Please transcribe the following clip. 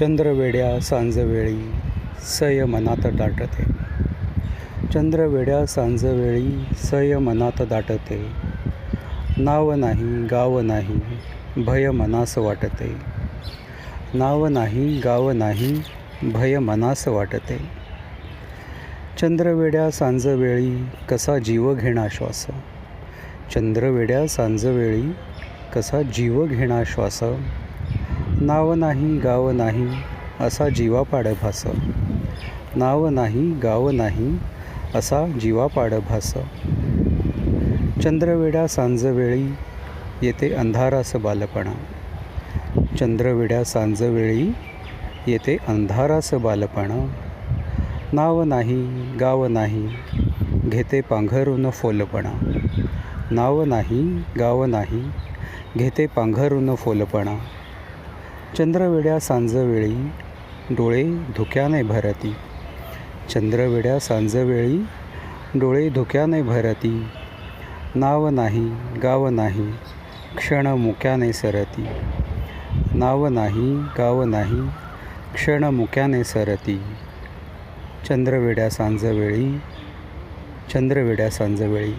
चंद्रवेड्या सांजवेळी सय मनात दाटते. चंद्रवेड्या सांजवेळी सय मनात दाटते. नाव नाही गाव नाही भय मनास वाटते. नाव नाही गाव नाही भय मनास वाटते. चंद्रवेड्या सांजवेळी कसा जीव घेणा श्वास? चंद्रवेड्या सांजवेळी कसा जीव घेणा श्वास? नाव नाही गाव नाही असा जीवा भास. नाव नाही गाव नाही असा जीवा भास. चंद्रवेड्या सांजवेळी येते अंधारास बालपणा. चंद्रवेड्या सांजवेळी येते अंधारास बालपणा. नाव नाही गाव नाही घेते पांघरून फोलपणा. नाव नाही गाव नाही घेते पांघरून फोलपणा. चंद्रवेड्या सांजवेळी डोळे धुक्याने भरती. चंद्रवेड्या सांजवेळी डोळे धुक्याने भरती. नाव नाही गाव नाही क्षण मुक्याने सरती. नाव नाही गाव नाही क्षण मुक्याने सरती. चंद्रवेड्या सांजवेळी चंद्रवेड्या सांजवेळी.